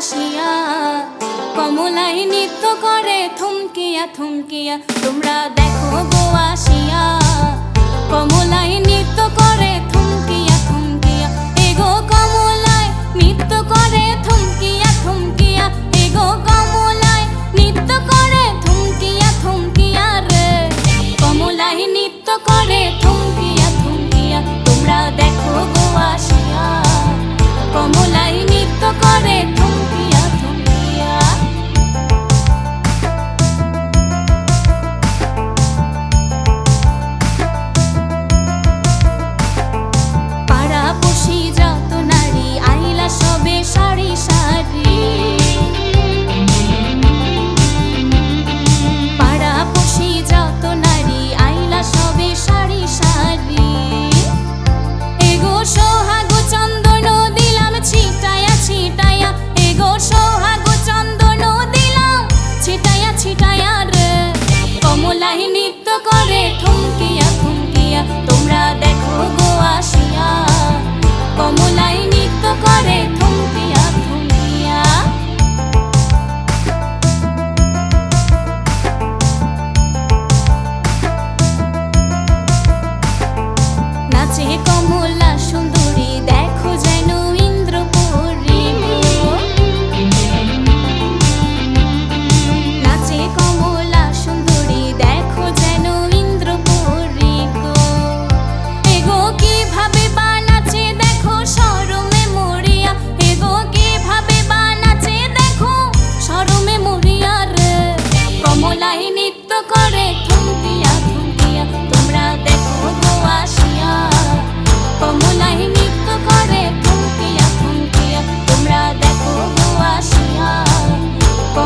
ভাসিয়া কমলাই নৃত্য করে থমকিয়া থমকিয়া, তোমরা দেখো গো আসিয়া। কমলাই নৃত্য করে থমকিয়া থমকিয়া এগো কমলাই নৃত্য করে থমকিয়া থমকিয়া এগো কমলাই নৃত্য করে থমকিয়া থমকিয়া রে। কমলাই নৃত্য করে থমকিয়া থমকিয়া, তোমরা দেখো গো আসিয়া। কমলাই নৃত্য করে থমকিয়া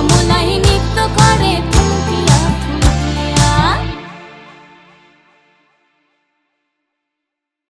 থমকিয়া থমকিয়া